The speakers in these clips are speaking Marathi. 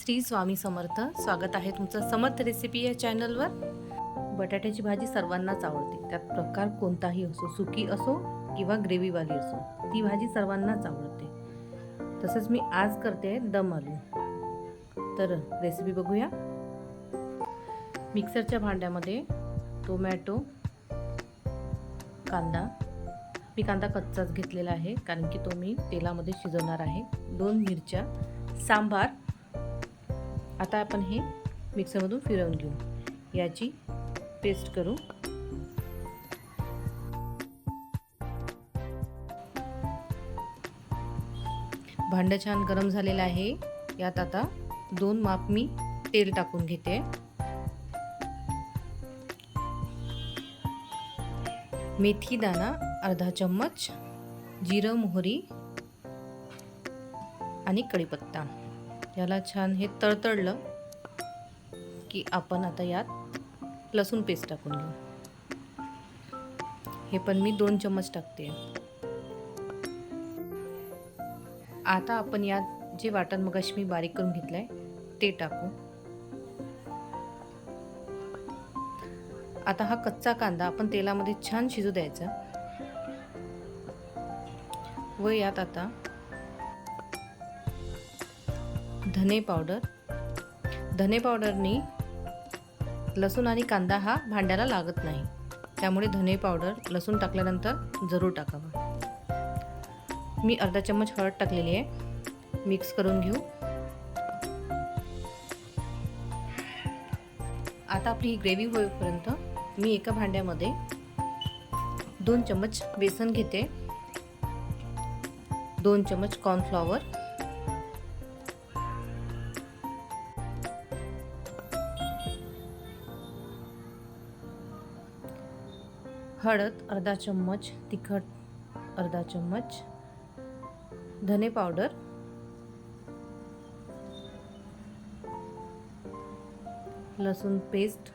श्री स्वामी समर्थ. स्वागत आहे तुमचं समर्थ रेसिपी या चॅनलवर बटाट्याची भाजी सर्वांनाच आवडते. त्यात प्रकार कोणताही असो सुकी असो किंवा ग्रेव्हीवाली असो ती भाजी सर्वांनाच आवडते. तसंच मी आज करते दम आलू. तर रेसिपी बघूया. मिक्सरच्या भांड्यामध्ये टोमॅटो कांदा. मी कांदा कच्चाच घेतलेला आहे कारण की तो मी तेलामध्ये शिजवणार आहे. दोन मिरच्या सांबार आता आपण हे मिक्सरमधून फिरवून घेऊ. याची पेस्ट करू. भांडं छान गरम झालेलं आहे. यात आता दोन माप मी तेल टाकून घेते. मेथी दाणा अर्धा चम्मच जिरं मोहरी आणि कढीपत्ता. याला छान हे तळतळलं की आपण आता यात लसूण पेस्ट टाकून घेऊ. हे पण मी दोन चम्मच टाकते. आता आपण यात जे वाटण मगाशी मी बारीक करून घेतलंय ते टाकू. आता हा कच्चा कांदा आपण तेलामध्ये छान शिजू द्यायचा. व यात आता धने पावडर. धने पावडरनी लसूण आणि कांदा हा भांड्याला लागत नाही. त्यामुळे धने पावडर लसूण टाकल्यानंतर जरूर टाकावा. मी अर्धा चम्मच हळद टाकलेली आहे. मिक्स करून घेऊ. आता आपली ही ग्रेव्ही होईपर्यंत मी एका भांड्यामध्ये दोन चम्मच बेसन घेते. दोन चम्मच कॉर्नफ्लॉवर. हळद अर्धा चम्मच तिखट अर्धा चम्मच धने पावडर लसूण पेस्ट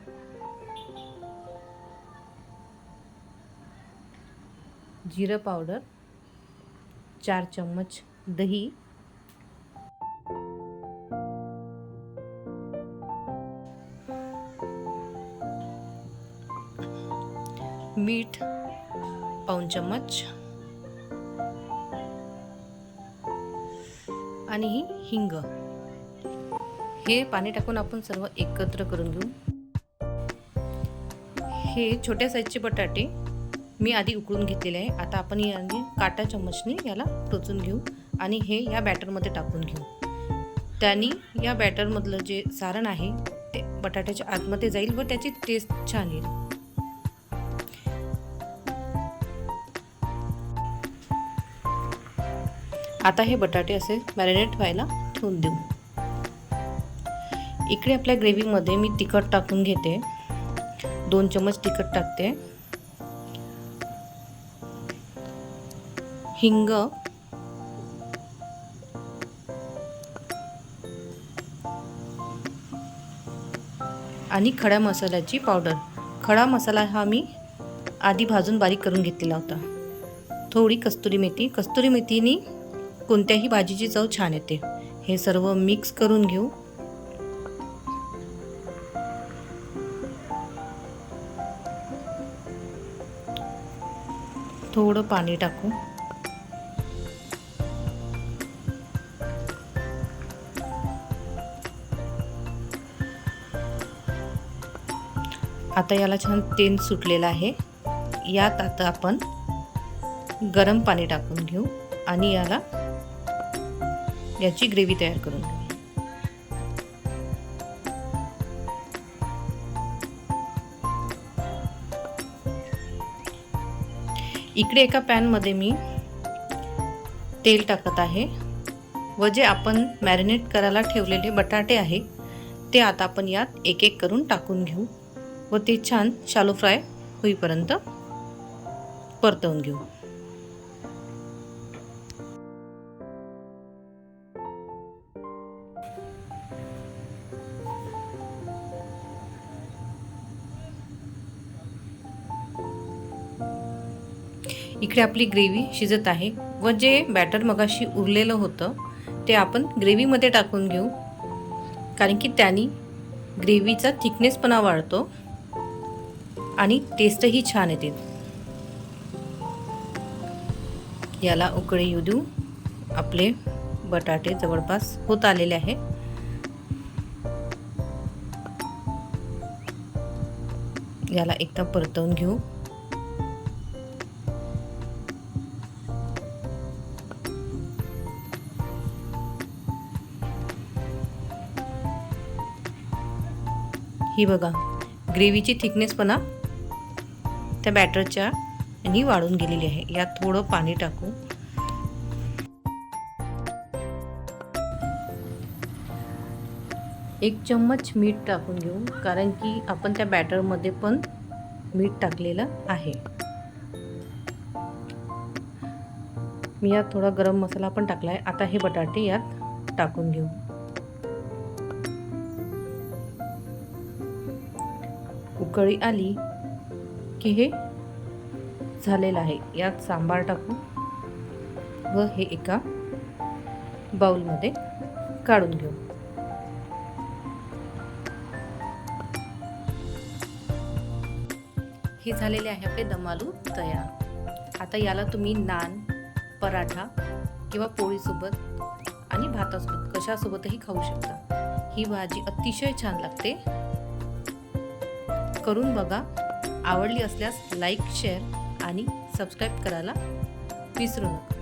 जिरं पावडर चार चम्मच दही दोन चम्मच आणि ही हिंग. हे पाणी टाकून आपण सर्व एकत्र करून घेऊ. हे छोट्या साईजचे बटाटे मी आधी उकळून घेतलेले आहे. आता आपण याने काटा चम्मचने याला टोचून घेऊ आणि हे या बॅटरमध्ये टाकून घेऊ. त्यांनी या बॅटरमधलं जे सारण आहे ते बटाट्याच्या आतमध्ये जाईल व त्याची टेस्ट छान येईल. आता हे बटाटे असे मॅरिनेट व्हायला ठेवून देऊ. इकडे आपल्या ग्रेव्हीमध्ये मी तिखट टाकून घेते. दोन चमच तिखट टाकते. हिंग. आणि खड्या मसाल्याची पावडर खडा मसाला हा मी आधी भाजून बारीक करून घेतलेला होता. थोडी कस्तुरी मेथी. कस्तुरी मेथीनी कोणत्याही भाजीची चव छान येते. हे सर्व मिक्स करून घेऊ. थोडं पाणी टाकू. आता याला छान तेल सुटलेलं आहे. यात आता आपण गरम पाणी टाकून घेऊ आणि याला याची ग्रेव्ही तयार करून इकडे एका पॅनमध्ये मी तेल टाकत आहे व जे आपण मॅरिनेट करायला ठेवलेले बटाटे आहे ते आता आपण यात एक एक करून टाकून घेऊ व ते छान शालो फ्राय होईपर्यंत परतवून घेऊ. इकडे आपली ग्रेव्ही शिजत आहे. व जे बॅटर मगाशी उरलेलं होतं ते आपण ग्रेव्हीमध्ये टाकून घेऊ. कारण की त्यानी ग्रेव्हीचा थिकनेसपणा वाढतो आणि टेस्टही छान येते. याला उकळी येऊ देऊ. आपले बटाटे जवळपास होत आलेले आहे. याला एकदा परतवून घेऊ. ही बघा. ग्रेव्हीची थिकनेसपणा त्या बॅटरच्या आणि वाढून गेलेली आहे. यात थोडं पाणी टाकू. एक चम्मच मीठ टाकून घेऊ. कारण की आपण त्या बॅटरमध्ये पण मीठ टाकलेलं आहे. मी यात थोडा गरम मसाला पण टाकला आहे आता हे बटाटे यात टाकून घेऊ. उकळी आली की हे झालेलं आहे. यात सांबार टाकू व हे एका बाउलमध्ये काढून घेऊ. हे झालेले आहे आपले दमालू तयार. आता याला तुम्ही नान पराठा किंवा पोळीसोबत आणि भातासोबत कशासोबतही खाऊ शकता. ही भाजी अतिशय छान लागते. करून बघा. आवडली असल्यास लाईक शेअर आणि सबस्क्राईब करायला विसरू नका.